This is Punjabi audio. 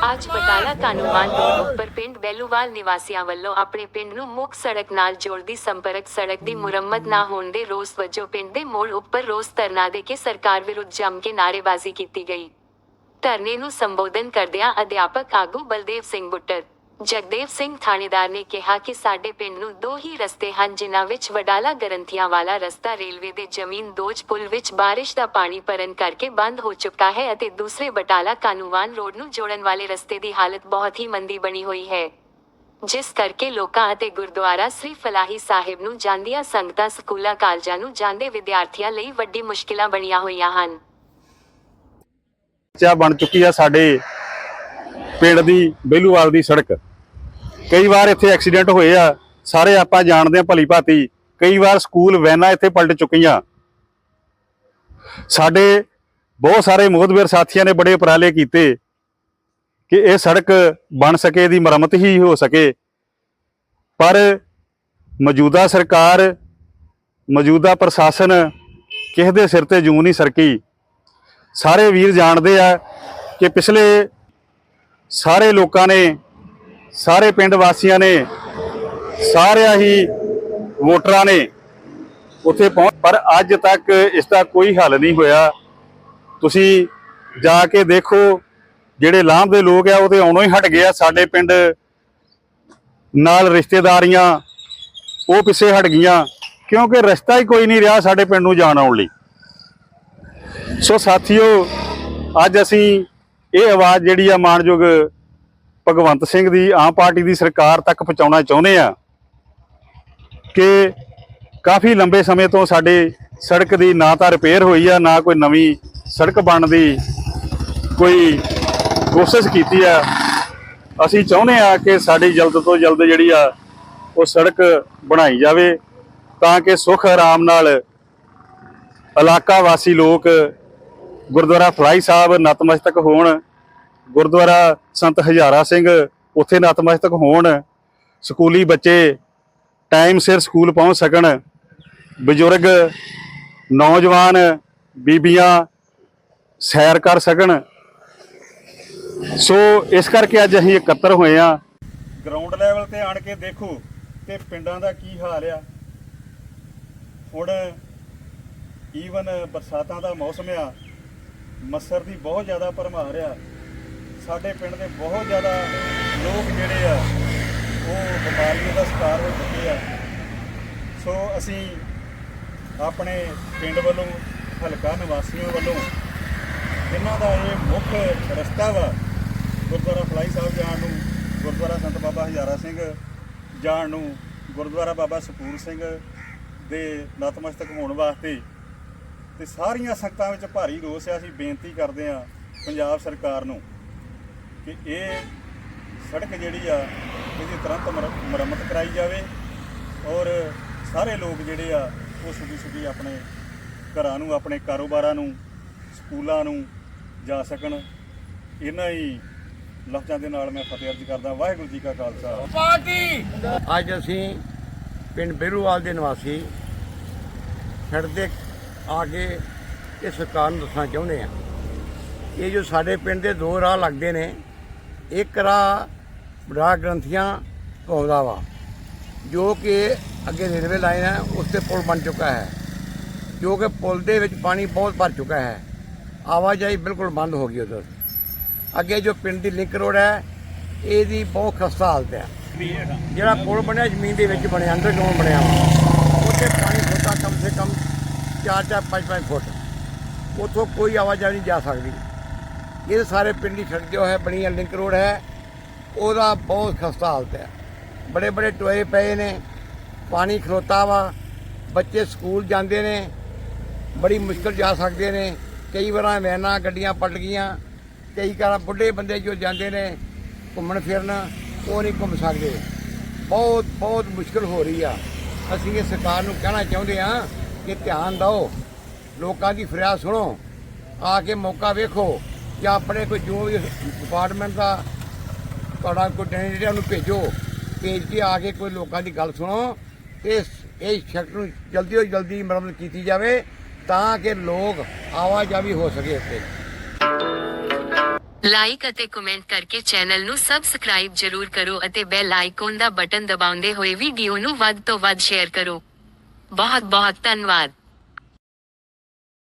ਬਟਾਲਾ ਕਾਨੂੰਵਾਨ ਰੋਡ ਉੱਪਰ ਪਿੰਡ ਬੈਲੂਵਾਲ ਨਿਵਾਸੀਆਂ ਵੱਲੋਂ ਆਪਣੇ ਪਿੰਡ ਨੂੰ ਮੁੱਖ ਸੜਕ ਨਾਲ ਜੋੜਦੀ ਸੰਪਰਕ ਸੜਕ ਦੀ ਮੁਰੰਮਤ ਨਾ ਹੋਣ ਦੇ ਰੋਸ ਵਜੋਂ ਪਿੰਡ ਦੇ ਮੋੜ ਉੱਪਰ ਰੋਸ ਧਰਨਾ ਦੇ ਕੇ ਸਰਕਾਰ ਵਿਰੁੱਧ ਜੰਮ ਕੇ ਨਾਅਰੇਬਾਜ਼ੀ ਕੀਤੀ ਗਈ। ਧਰਨੇ ਨੂੰ ਸੰਬੋਧਨ ਕਰਦਿਆਂ ਅਧਿਆਪਕ ਆਗੂ ਬਲਦੇਵ ਸਿੰਘ ਬੁੱਟਰ ਜਗਦੇਵ ਸਿੰਘ ਥਾਣੇਦਾਰ ਨੇ ਕਿਹਾ ਕਿ ਸਾਡੇ ਪਿੰਡ ਨੂੰ ਦੋ ਹੀ ਰਸਤੇ ਹਨ, ਜਿਨ੍ਹਾਂ ਵਿੱਚ ਵਡਾਲਾ ਗਰੰਥੀਆਂ ਵਾਲਾ ਰਸਤਾ ਰੇਲਵੇ ਦੇ ਜ਼ਮੀਨ ਦੋਜ ਪੁਲ ਵਿੱਚ ਬਾਰਿਸ਼ ਦਾ ਪਾਣੀ ਭਰਨ ਕਰਕੇ ਬੰਦ ਹੋ ਚੁੱਕਾ ਹੈ ਅਤੇ ਦੂਸਰੇ ਬਟਾਲਾ ਕਾਨੂੰਵਾਨ ਰੋਡ ਨੂੰ ਜੋੜਨ ਵਾਲੇ ਰਸਤੇ ਦੀ ਹਾਲਤ ਬਹੁਤ ਹੀ ਮੰਦੀ ਬਣੀ ਹੋਈ ਹੈ। ਜਿਸ ਕਰਕੇ ਲੋਕਾਂ ਅਤੇ ਗੁਰਦੁਆਰਾ ਸ੍ਰੀ ਫਲਾਹੀ ਸਾਹਿਬ ਨੂੰ ਜਾਂਦੀਆਂ ਸੰਗਤਾਂ ਸਕੂਲਾਂ ਕਾਲਜਾਂ ਨੂੰ ਜਾਂਦੇ ਵਿਦਿਆਰਥੀਆਂ ਲਈ ਵੱਡੀ ਮੁਸ਼ਕਿਲਾਂ ਬਣੀਆਂ ਹੋਈਆਂ ਹਨ। ਚਾ ਬਣ ਚੁੱਕੀ ਆ ਸਾਡੇ ਪਿੰਡ ਦੀ ਬੇਲੂਵਾਲ ਦੀ ਸੜਕ। ਕਈ ਵਾਰ ਇੱਥੇ ਐਕਸੀਡੈਂਟ ਹੋਏ ਆ, ਸਾਰੇ ਆਪਾਂ ਜਾਣਦੇ ਆ ਭਲੀ ਭਾਤੀ, ਕਈ ਵਾਰ ਸਕੂਲ ਵੈਨਾਂ ਇੱਥੇ ਪਲਟ ਚੁੱਕੀਆਂ। ਸਾਡੇ ਬਹੁਤ ਸਾਰੇ ਮੋਹਦਵੇਰ ਸਾਥੀਆਂ ਨੇ ਬੜੇ ਉਪਰਾਲੇ ਕੀਤੇ ਕਿ ਇਹ ਸੜਕ ਬਣ ਸਕੇ ਦੀ ਮੁਰੰਮਤ ਹੀ ਹੋ ਸਕੇ। ਪਰ ਮੌਜੂਦਾ ਸਰਕਾਰ, ਮੌਜੂਦਾ ਪ੍ਰਸ਼ਾਸਨ ਕਿਸੇ ਦੇ ਸਿਰ ਤੇ ਜੂੰ ਨਹੀਂ ਸਰਕੀ। ਸਾਰੇ ਵੀਰ ਜਾਣਦੇ ਆ ਕਿ ਪਿਛਲੇ ਸਾਰੇ ਲੋਕਾਂ ਨੇ ਸਾਰੇ ਪਿੰਡ ਵਾਸੀਆਂ ਨੇ, ਸਾਰਿਆਂ ਹੀ ਵੋਟਰਾਂ ਨੇ ਉੱਥੇ ਪਹੁੰਚ, ਪਰ ਅੱਜ ਤੱਕ ਇਸ ਦਾ ਕੋਈ ਹੱਲ ਨਹੀਂ ਹੋਇਆ। ਤੁਸੀਂ ਜਾ ਕੇ ਦੇਖੋ, ਜਿਹੜੇ ਲਾਂਭ ਦੇ ਲੋਕ ਆ, ਉਹ ਤੇ ਆਉਣੋਂ ਹੀ ਹਟ ਗਏ ਆ। ਸਾਡੇ ਪਿੰਡ ਨਾਲ ਰਿਸ਼ਤੇਦਾਰੀਆਂ, ਉਹ ਪਿੱਛੇ ਹਟ ਗਈਆਂ, ਕਿਉਂਕਿ ਰਸਤਾ ਹੀ ਕੋਈ ਨਹੀਂ ਰਿਹਾ ਸਾਡੇ ਪਿੰਡ ਨੂੰ ਜਾਣ ਆਉਣ ਲਈ। ਸੋ ਸਾਥੀਓ, ਅੱਜ ਅਸੀਂ ਇਹ ਆਵਾਜ਼ ਜਿਹੜੀ ਆ ਮਾਨਯੋਗ ਭਗਵੰਤ ਸਿੰਘ ਦੀ ਆਮ ਪਾਰਟੀ ਦੀ ਸਰਕਾਰ ਤੱਕ ਪਹੁੰਚਾਉਣਾ ਚਾਹੁੰਦੇ ਆ ਕਿ ਕਾਫੀ ਲੰਬੇ ਸਮੇਂ ਤੋਂ ਸਾਡੇ ਸੜਕ ਦੀ ਨਾ ਤਾਂ ਰਿਪੇਅਰ ਹੋਈ ਆ, ਨਾ ਕੋਈ ਨਵੀਂ ਸੜਕ ਬਣਨ ਦੀ ਕੋਈ ਕੋਸ਼ਿਸ਼ ਕੀਤੀ ਆ। ਅਸੀਂ ਚਾਹੁੰਦੇ ਆ ਕਿ ਸਾਡੀ ਜਲਦ ਤੋਂ ਜਲਦ ਜਿਹੜੀ ਆ, ਉਹ ਸੜਕ ਬਣਾਈ ਜਾਵੇ ਤਾਂ ਕਿ ਸੁਖ ਆਰਾਮ ਨਾਲ ਇਲਾਕਾ ਵਾਸੀ ਲੋਕ ਗੁਰਦੁਆਰਾ ਫਲਾਈ ਸਾਹਿਬ ਨਤਮਸਤਕ ਹੋਣ ਗੁਰਦੁਆਰਾ ਸੰਤ ਹਜ਼ਾਰਾ ਸਿੰਘ ਉੱਥੇ ਨਤਮਸਤਕ ਹੋਣ, ਸਕੂਲੀ ਬੱਚੇ ਟਾਈਮ ਸਿਰ ਸਕੂਲ ਪਹੁੰਚ ਸਕਣ, ਬਜ਼ੁਰਗ, ਨੌਜਵਾਨ ਬੀਬੀਆਂ ਸੈਰ ਕਰ ਸਕਣ। ਸੋ ਇਸ ਕਰਕੇ ਅੱਜ ਅਸੀਂ ਇਕੱਤਰ ਹੋਏ ਆ ਗਰਾਊਂਡ ਲੈਵਲ ਤੇ ਆਣ ਕੇ ਦੇਖੋ ਕਿ ਪਿੰਡਾਂ ਦਾ ਕੀ ਹਾਲ ਆ। ਹੁਣ ਈਵਨ ਬਰਸਾਤਾਂ ਦਾ ਮੌਸਮ ਆ, ਮੱਸਰ ਦੀ ਬਹੁਤ ਜ਼ਿਆਦਾ ਭਰਮਾਰ ਆ। ਸਾਡੇ ਪਿੰਡ ਦੇ ਬਹੁਤ ਜ਼ਿਆਦਾ ਲੋਕ ਜਿਹੜੇ ਆ, ਉਹ ਬਿਮਾਰੀਆਂ ਦਾ ਸ਼ਿਕਾਰ ਹੋ ਚੁੱਕੇ ਆ। ਸੋ ਅਸੀਂ ਆਪਣੇ ਪਿੰਡ ਵੱਲੋਂ, ਹਲਕਾ ਨਿਵਾਸੀਆਂ ਵੱਲੋਂ ਇਹਨਾਂ ਦਾ ਇਹ ਮੁੱਖ ਰਸਤਾ ਵਾ, ਗੁਰਦੁਆਰਾ ਫਲਾਈ ਸਾਹਿਬ ਜਾਣ ਨੂੰ, ਗੁਰਦੁਆਰਾ ਸੰਤ ਬਾਬਾ ਹਜ਼ਾਰਾ ਸਿੰਘ ਜਾਣ ਨੂੰ, ਗੁਰਦੁਆਰਾ ਬਾਬਾ ਸਪੂਰ ਸਿੰਘ ਦੇ ਨਤਮਸਤਕ ਹੋਣ ਵਾਸਤੇ ਤੇ ਸਾਰੀਆਂ ਸੰਗਤਾਂ ਵਿੱਚ ਭਾਰੀ ਰੋਸ ਆ। ਅਸੀਂ ਬੇਨਤੀ ਕਰਦੇ ਆ ਪੰਜਾਬ ਸਰਕਾਰ ਨੂੰ ਕਿ ਇਹ ਸੜਕ ਜਿਹੜੀ ਆ ਇਹਦੀ ਤੁਰੰਤ ਮੁਰ- ਮੁਰੰਮਤ ਕਰਾਈ ਜਾਵੇ ਔਰ ਸਾਰੇ ਲੋਕ ਜਿਹੜੇ ਆ ਉਹ ਸੁਖੀ ਸੁਖੀ ਆਪਣੇ ਘਰਾਂ ਨੂੰ ਆਪਣੇ ਕਾਰੋਬਾਰਾਂ ਨੂੰ ਸਕੂਲਾਂ ਨੂੰ ਜਾ ਸਕਣ। ਇਹਨਾਂ ਹੀ ਲਫ਼ਜ਼ਾਂ ਦੇ ਨਾਲ ਮੈਂ ਫਤਿਹ ਅਰਜ਼ ਕਰਦਾ। ਵਾਹਿਗੁਰੂ ਜੀ ਕਾ ਖਾਲਸਾ। ਅੱਜ ਅਸੀਂ ਪਿੰਡ ਬੇਰੂਵਾਲ ਦੇ ਨਿਵਾਸੀ ਤੇ ਆ ਕੇ ਇਹ ਸਰਕਾਰ ਨੂੰ ਦੱਸਣਾ ਚਾਹੁੰਦੇ ਆ ਇਹ ਜੋ ਸਾਡੇ ਪਿੰਡ ਦੇ ਦੋ ਰਾਹ ਲੱਗਦੇ ਨੇ ਇੱਕ ਰਾਹ ਰਾਹ ਗ੍ਰੰਥੀਆਂ ਪਹੁੰਚਦਾ ਵਾ ਜੋ ਕਿ ਅੱਗੇ ਰੇਲਵੇ ਲਾਈਨ ਹੈ, ਉਸ ਤੇ ਪੁਲ ਬਣ ਚੁੱਕਾ ਹੈ। ਜੋ ਕਿ ਪੁਲ ਦੇ ਵਿੱਚ ਪਾਣੀ ਬਹੁਤ ਭਰ ਚੁੱਕਾ ਹੈ। ਆਵਾਜਾਈ ਬਿਲਕੁਲ ਬੰਦ ਹੋ ਗਈ ਉਧਰ। ਅੱਗੇ ਜੋ ਪਿੰਡ ਦੀ ਲਿੰਕ ਰੋਡ ਹੈ, ਇਹਦੀ ਬਹੁਤ ਖਸਤਾ ਹਾਲਤ ਹੈ। ਜਿਹੜਾ ਪੁਲ ਬਣਿਆ, ਜ਼ਮੀਨ ਦੇ ਵਿੱਚ ਬਣਿਆ ਅੰਡਰਗਰਾਉਂਡ ਬਣਿਆ ਉੱਥੇ ਪਾਣੀ ਖੋਤਾ ਕਮ ਸੇ ਕਮ 4-4 5-5 ਫੁੱਟ। ਉੱਥੋਂ ਕੋਈ ਆਵਾਜਾਈ ਨਹੀਂ ਜਾ ਸਕਦੀ। ਇਹ ਸਾਰੇ ਪਿੰਡ ਦੀ ਸੜਕ ਜੋ ਹੈ ਬਣੀ ਹੈ ਲਿੰਕ ਰੋਡ ਹੈ। ਉਹਦਾ ਬਹੁਤ ਖਸਤਾ ਹਾਲਤ ਹੈ। ਬੜੇ ਬੜੇ ਟੋਏ ਪਏ ਨੇ, ਪਾਣੀ ਖਲੋਤਾ ਵਾ, ਬੱਚੇ ਸਕੂਲ ਜਾਂਦੇ ਨੇ, ਬੜੀ ਮੁਸ਼ਕਲ ਜਾ ਸਕਦੇ ਨੇ। ਕਈ ਵਾਰਾਂ ਵੈਨਾਂ ਗੱਡੀਆਂ ਪਲਟ ਗਈਆਂ, ਕਈ ਵਾਰਾਂ ਬੁੱਢੇ ਬੰਦੇ ਜੋ ਜਾਂਦੇ ਨੇ ਘੁੰਮਣ ਫਿਰਨ, ਉਹ ਨਹੀਂ ਘੁੰਮ ਸਕਦੇ। ਬਹੁਤ ਬਹੁਤ ਮੁਸ਼ਕਲ ਹੋ ਰਹੀ ਆ। ਅਸੀਂ ਇਹ ਸਰਕਾਰ ਨੂੰ ਕਹਿਣਾ ਚਾਹੁੰਦੇ ਆ ਕਿ ਧਿਆਨ ਦਿਓ। ਲੋਕਾਂ ਦੀ ਫਰਿਆਦ ਸੁਣੋ। ਆ ਕੇ ਮੌਕਾ ਵੇਖੋ। ਜਾਂ ਆਪਣੇ ਕੋਈ ਜੋ ਵੀ ਡਿਪਾਰਟਮੈਂਟ ਦਾ ਤੁਹਾਡਾ ਕੋਈ ਡੈਨੀਟਰ ਨੂੰ ਭੇਜੋ, ਭੇਜ ਕੇ ਆ ਕੇ ਕੋਈ ਲੋਕਾਂ ਦੀ ਗੱਲ ਸੁਣੋ ਇਸ- ਇਹ ਸੜਕ ਨੂੰ ਜਲਦੀ ਤੋਂ ਜਲਦੀ ਮੁਰੰਮਤ ਕੀਤੀ ਜਾਵੇ ਤਾਂ ਕਿ ਲੋਕ ਆਵਾਜਾਈ ਹੋ ਸਕੇ ਇੱਥੇ। ਲਾਈਕ ਅਤੇ ਕਮੈਂਟ ਕਰਕੇ ਚੈਨਲ ਨੂੰ ਸਬਸਕ੍ਰਾਈਬ ਜਰੂਰ ਕਰੋ ਅਤੇ ਬੈਲ ਆਈਕਨ ਦਾ ਬਟਨ ਦਬਾਉਂਦੇ ਹੋਏ ਵੀਡੀਓ ਨੂੰ ਵੱਧ ਤੋਂ ਵੱਧ ਸ਼ੇਅਰ ਕਰੋ। ਬਹੁਤ ਬਹੁਤ ਧੰਨਵਾਦ।